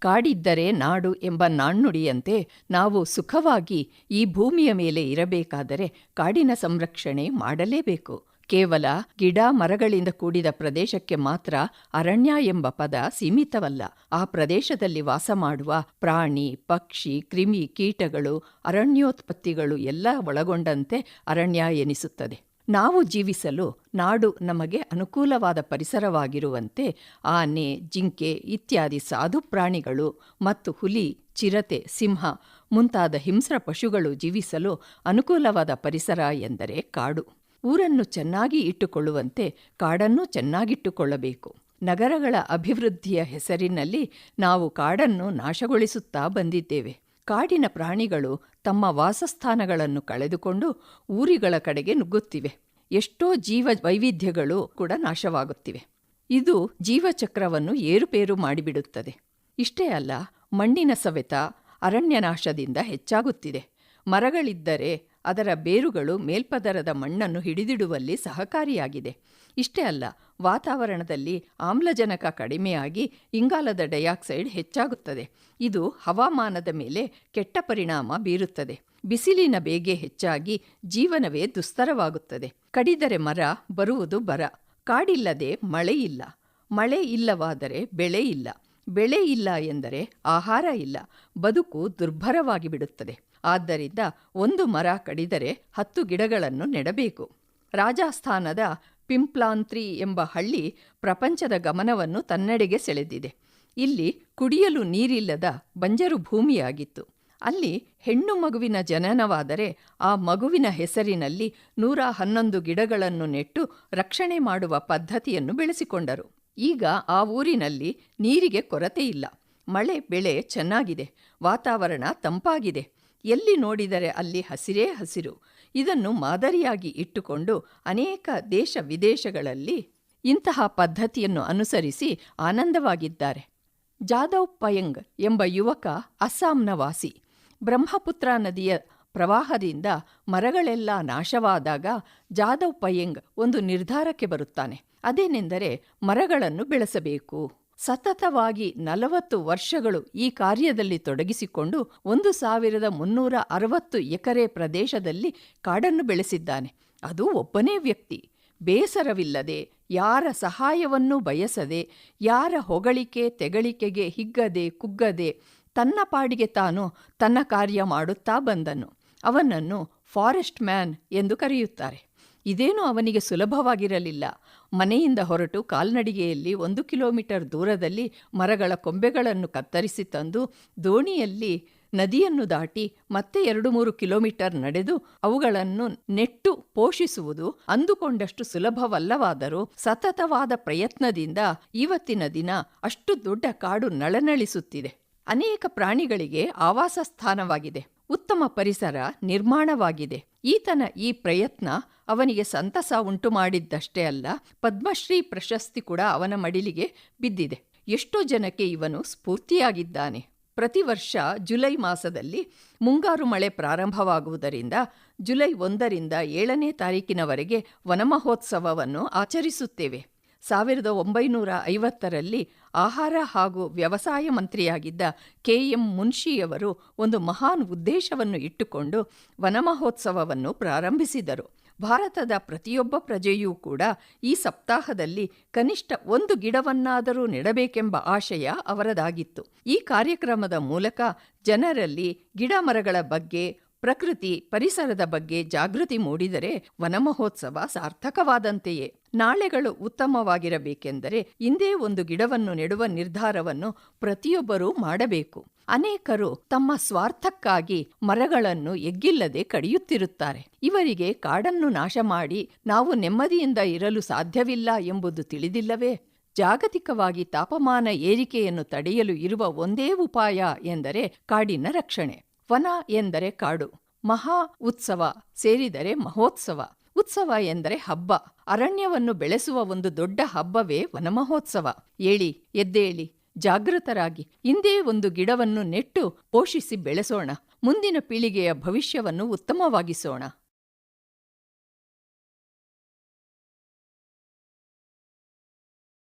ಕಾಡಿದ್ದರೆ ನಾಡು ಎಂಬ ನಾಣ್ಣುಡಿಯಂತೆ ನಾವು ಸುಖವಾಗಿ ಈ ಭೂಮಿಯ ಮೇಲೆ ಇರಬೇಕಾದರೆ ಕಾಡಿನ ಸಂರಕ್ಷಣೆ ಮಾಡಲೇಬೇಕು. ಕೇವಲ ಗಿಡ ಮರಗಳಿಂದ ಕೂಡಿದ ಪ್ರದೇಶಕ್ಕೆ ಮಾತ್ರ ಅರಣ್ಯ ಎಂಬ ಪದ ಸೀಮಿತವಲ್ಲ. ಆ ಪ್ರದೇಶದಲ್ಲಿ ವಾಸ ಮಾಡುವ ಪ್ರಾಣಿ, ಪಕ್ಷಿ, ಕ್ರಿಮಿ ಕೀಟಗಳು, ಅರಣ್ಯೋತ್ಪತ್ತಿಗಳು ಎಲ್ಲ ಒಳಗೊಂಡಂತೆ ಅರಣ್ಯ ಎನಿಸುತ್ತದೆ. ನಾವು ಜೀವಿಸಲು ನಾಡು ನಮಗೆ ಅನುಕೂಲವಾದ ಪರಿಸರವಾಗಿರುವಂತೆ ಆನೆ ಜಿಂಕೆ ಇತ್ಯಾದಿ ಸಾಧು ಪ್ರಾಣಿಗಳು ಮತ್ತು ಹುಲಿ, ಚಿರತೆ, ಸಿಂಹ ಮುಂತಾದ ಹಿಂಸ್ರ ಪಶುಗಳು ಜೀವಿಸಲು ಅನುಕೂಲವಾದ ಪರಿಸರ ಎಂದರೆ ಕಾಡು. ಊರನ್ನು ಚೆನ್ನಾಗಿ ಇಟ್ಟುಕೊಳ್ಳುವಂತೆ ಕಾಡನ್ನು ಚೆನ್ನಾಗಿಟ್ಟುಕೊಳ್ಳಬೇಕು. ನಗರಗಳ ಅಭಿವೃದ್ಧಿಯ ಹೆಸರಿನಲ್ಲಿ ನಾವು ಕಾಡನ್ನು ನಾಶಗೊಳಿಸುತ್ತಾ ಬಂದಿದ್ದೇವೆ. ಕಾಡಿನ ಪ್ರಾಣಿಗಳು ತಮ್ಮ ವಾಸಸ್ಥಾನಗಳನ್ನು ಕಳೆದುಕೊಂಡು ಊರಿಗಳ ಕಡೆಗೆ ನುಗ್ಗುತ್ತಿವೆ. ಎಷ್ಟೋ ಜೀವ ವೈವಿಧ್ಯಗಳು ಕೂಡ ನಾಶವಾಗುತ್ತಿವೆ. ಇದು ಜೀವಚಕ್ರವನ್ನು ಏರುಪೇರು ಮಾಡಿಬಿಡುತ್ತದೆ. ಇಷ್ಟೇ ಅಲ್ಲ, ಮಣ್ಣಿನ ಸವೆತ ಅರಣ್ಯನಾಶದಿಂದ ಹೆಚ್ಚಾಗುತ್ತಿದೆ. ಮರಗಳಿದ್ದರೆ ಅದರ ಬೇರುಗಳು ಮೇಲ್ಪದರದ ಮಣ್ಣನ್ನು ಹಿಡಿದಿಡುವಲ್ಲಿ ಸಹಕಾರಿಯಾಗಿದೆ. ಇಷ್ಟೇ ಅಲ್ಲ, ವಾತಾವರಣದಲ್ಲಿ ಆಮ್ಲಜನಕ ಕಡಿಮೆಯಾಗಿ ಇಂಗಾಲದ ಡೈಆಕ್ಸೈಡ್ ಹೆಚ್ಚಾಗುತ್ತದೆ. ಇದು ಹವಾಮಾನದ ಮೇಲೆ ಕೆಟ್ಟ ಪರಿಣಾಮ ಬೀರುತ್ತದೆ. ಬಿಸಿಲಿನ ಬೇಗೆ ಹೆಚ್ಚಾಗಿ ಜೀವನವೇ ದುಸ್ತರವಾಗುತ್ತದೆ. ಕಡಿದರೆ ಮರ, ಬರುವುದು ಬರ. ಕಾಡಿಲ್ಲದೆ ಮಳೆಯಿಲ್ಲ ಮಳೆ ಇಲ್ಲವಾದರೆ ಬೆಳೆ ಇಲ್ಲ. ಬೆಳೆ ಇಲ್ಲ ಎಂದರೆ ಆಹಾರ ಇಲ್ಲ, ಬದುಕು ದುರ್ಭರವಾಗಿ ಬಿಡುತ್ತದೆ. ಆದ್ದರಿಂದ ಒಂದು ಮರ ಕಡಿದರೆ ಹತ್ತು ಗಿಡಗಳನ್ನು ನೆಡಬೇಕು. ರಾಜಸ್ಥಾನದ ಪಿಂಪ್ಲಾಂತ್ರಿ ಎಂಬ ಹಳ್ಳಿ ಪ್ರಪಂಚದ ಗಮನವನ್ನು ತನ್ನೆಡೆಗೆ ಸೆಳೆದಿದೆ. ಇಲ್ಲಿ ಕುಡಿಯಲು ನೀರಿಲ್ಲದ ಬಂಜರು ಭೂಮಿಯಾಗಿತ್ತು. ಅಲ್ಲಿ ಹೆಣ್ಣು ಮಗುವಿನ ಜನನವಾದರೆ ಆ ಮಗುವಿನ ಹೆಸರಿನಲ್ಲಿ ನೂರ ಹನ್ನೊಂದು ಗಿಡಗಳನ್ನು ನೆಟ್ಟು ರಕ್ಷಣೆ ಮಾಡುವ ಪದ್ಧತಿಯನ್ನು ಬೆಳೆಸಿಕೊಂಡರು. ಈಗ ಆ ಊರಿನಲ್ಲಿ ನೀರಿಗೆ ಕೊರತೆ ಇಲ್ಲ. ಮಳೆ ಬೆಳೆ ಚೆನ್ನಾಗಿದೆ. ವಾತಾವರಣ ತಂಪಾಗಿದೆ. ಎಲ್ಲಿ ನೋಡಿದರೆ ಅಲ್ಲಿ ಹಸಿರೇ ಹಸಿರು. ಇದನ್ನು ಮಾದರಿಯಾಗಿ ಇಟ್ಟುಕೊಂಡು ಅನೇಕ ದೇಶ ವಿದೇಶಗಳಲ್ಲಿ ಇಂತಹ ಪದ್ಧತಿಯನ್ನು ಅನುಸರಿಸಿ ಆನಂದವಾಗಿದ್ದಾರೆ. ಜಾದವ್ ಪಯಂಗ್ ಎಂಬ ಯುವಕ ಅಸ್ಸಾಂನ ವಾಸಿ. ಬ್ರಹ್ಮಪುತ್ರ ನದಿಯ ಪ್ರವಾಹದಿಂದ ಮರಗಳೆಲ್ಲ ನಾಶವಾದಾಗ ಜಾದವ್ ಪಯಂಗ್ ಒಂದು ನಿರ್ಧಾರಕ್ಕೆ ಬರುತ್ತಾನೆ. ಅದೇನೆಂದರೆ ಮರಗಳನ್ನು ಬೆಳೆಸಬೇಕು. ಸತತವಾಗಿ ನಲವತ್ತು ವರ್ಷಗಳು ಈ ಕಾರ್ಯದಲ್ಲಿ ತೊಡಗಿಸಿಕೊಂಡು ಒಂದು ಸಾವಿರದ ಮುನ್ನೂರ ಅರವತ್ತು ಎಕರೆ ಪ್ರದೇಶದಲ್ಲಿ ಕಾಡನ್ನು ಬೆಳೆಸಿದ್ದಾನೆ. ಅದು ಒಬ್ಬನೇ ವ್ಯಕ್ತಿ. ಬೇಸರವಿಲ್ಲದೆ, ಯಾರ ಸಹಾಯವನ್ನೂ ಬಯಸದೆ, ಯಾರ ಹೊಗಳಿಕೆ ತೆಗಳಿಕೆಗೆ ಹಿಗ್ಗದೆ ಕುಗ್ಗದೆ ತನ್ನ ಪಾಡಿಗೆ ತಾನು ತನ್ನ ಕಾರ್ಯ ಮಾಡುತ್ತಾ ಬಂದನು. ಅವನನ್ನು ಫಾರೆಸ್ಟ್ ಮ್ಯಾನ್ ಎಂದು ಕರೆಯುತ್ತಾರೆ. ಇದೇನು ಅವನಿಗೆ ಸುಲಭವಾಗಿರಲಿಲ್ಲ. ಮನೆಯಿಂದ ಹೊರಟು ಕಾಲ್ನಡಿಗೆಯಲ್ಲಿ ಒಂದು ಕಿಲೋಮೀಟರ್ ದೂರದಲ್ಲಿ ಮರಗಳ ಕೊಂಬೆಗಳನ್ನು ಕತ್ತರಿಸಿ ತಂದು ದೋಣಿಯಲ್ಲಿ ನದಿಯನ್ನು ದಾಟಿ ಮತ್ತೆ ಎರಡು ಮೂರು ಕಿಲೋಮೀಟರ್ ನಡೆದು ಅವುಗಳನ್ನು ನೆಟ್ಟು ಪೋಷಿಸುವುದು ಅಂದುಕೊಂಡಷ್ಟು ಸುಲಭವಲ್ಲವಾದರೂ ಸತತವಾದ ಪ್ರಯತ್ನದಿಂದ ಇವತ್ತಿನ ದಿನ ಅಷ್ಟು ದೊಡ್ಡ ಕಾಡು ನಳನಳಿಸುತ್ತಿದೆ. ಅನೇಕ ಪ್ರಾಣಿಗಳಿಗೆ ಆವಾಸ ಸ್ಥಾನವಾಗಿದೆ ಉತ್ತಮ ಪರಿಸರ ನಿರ್ಮಾಣವಾಗಿದೆ. ಈತನ ಈ ಪ್ರಯತ್ನ ಅವನಿಗೆ ಸಂತಸ ಉಂಟು ಮಾಡಿದ್ದಷ್ಟೇ ಅಲ್ಲ, ಪದ್ಮಶ್ರೀ ಪ್ರಶಸ್ತಿ ಕೂಡ ಅವನ ಮಡಿಲಿಗೆ ಬಿದ್ದಿದೆ. ಎಷ್ಟೋ ಜನಕ್ಕೆ ಇವನು ಸ್ಫೂರ್ತಿಯಾಗಿದ್ದಾನೆ. ಪ್ರತಿ ವರ್ಷ ಜುಲೈ ಮಾಸದಲ್ಲಿ ಮುಂಗಾರು ಮಳೆ ಪ್ರಾರಂಭವಾಗುವುದರಿಂದ ಜುಲೈ ಒಂದರಿಂದ ಏಳನೇ ತಾರೀಕಿನವರೆಗೆ ವನಮಹೋತ್ಸವವನ್ನು ಆಚರಿಸುತ್ತೇವೆ. ಸಾವಿರದ ಒಂಬೈನೂರ ಐವತ್ತರಲ್ಲಿ ಆಹಾರ ಹಾಗೂ ವ್ಯವಸಾಯ ಮಂತ್ರಿಯಾಗಿದ್ದ ಕೆ ಎಂ ಮುನ್ಷಿಯವರು ಒಂದು ಮಹಾನ್ ಉದ್ದೇಶವನ್ನು ಇಟ್ಟುಕೊಂಡು ವನಮಹೋತ್ಸವವನ್ನು ಪ್ರಾರಂಭಿಸಿದರು. ಭಾರತದ ಪ್ರತಿಯೊಬ್ಬ ಪ್ರಜೆಯೂ ಕೂಡ ಈ ಸಪ್ತಾಹದಲ್ಲಿ ಕನಿಷ್ಠ ಒಂದು ಗಿಡವನ್ನಾದರೂ ನೆಡಬೇಕೆಂಬ ಆಶಯ ಅವರದಾಗಿತ್ತು. ಈ ಕಾರ್ಯಕ್ರಮದ ಮೂಲಕ ಜನರಲ್ಲಿ ಗಿಡ ಮರಗಳ ಬಗ್ಗೆ ಪ್ರಕೃತಿ ಪರಿಸರದ ಬಗ್ಗೆ ಜಾಗೃತಿ ಮೂಡಿದರೆ ವನಮಹೋತ್ಸವ ಸಾರ್ಥಕವಾದಂತೆಯೇ. ನಾಳೆಗಳು ಉತ್ತಮವಾಗಿರಬೇಕೆಂದರೆ ಇಂದೇ ಒಂದು ಗಿಡವನ್ನು ನೆಡುವ ನಿರ್ಧಾರವನ್ನು ಪ್ರತಿಯೊಬ್ಬರೂ ಮಾಡಬೇಕು. ಅನೇಕರು ತಮ್ಮ ಸ್ವಾರ್ಥಕ್ಕಾಗಿ ಮರಗಳನ್ನು ಎಗ್ಗಿಲ್ಲದೆ ಕಡಿಯುತ್ತಿರುತ್ತಾರೆ. ಇವರಿಗೆ ಕಾಡನ್ನು ನಾಶ ಮಾಡಿ ನಾವು ನೆಮ್ಮದಿಯಿಂದ ಇರಲು ಸಾಧ್ಯವಿಲ್ಲ ಎಂಬುದು ತಿಳಿದಿಲ್ಲವೇ? ಜಾಗತಿಕವಾಗಿ ತಾಪಮಾನ ಏರಿಕೆಯನ್ನು ತಡೆಯಲು ಇರುವ ಒಂದೇ ಉಪಾಯ ಎಂದರೆ ಕಾಡಿನ ರಕ್ಷಣೆ. ವನ ಎಂದರೆ ಕಾಡು, ಮಹಾ ಉತ್ಸವ ಸೇರಿದರೆ ಮಹೋತ್ಸವ, ಉತ್ಸವ ಎಂದರೆ ಹಬ್ಬ, ಅರಣ್ಯವನ್ನು ಬೆಳೆಸುವ ಒಂದು ದೊಡ್ಡ ಹಬ್ಬವೇ ವನಮಹೋತ್ಸವ. ಏಳಿ, ಎದ್ದೇಳಿ, ಜಾಗೃತರಾಗಿ ಇಂದೇ ಒಂದು ಗಿಡವನ್ನು ನೆಟ್ಟು ಪೋಷಿಸಿ ಬೆಳೆಸೋಣ, ಮುಂದಿನ ಪೀಳಿಗೆಯ ಭವಿಷ್ಯವನ್ನು ಉತ್ತಮವಾಗಿಸೋಣ.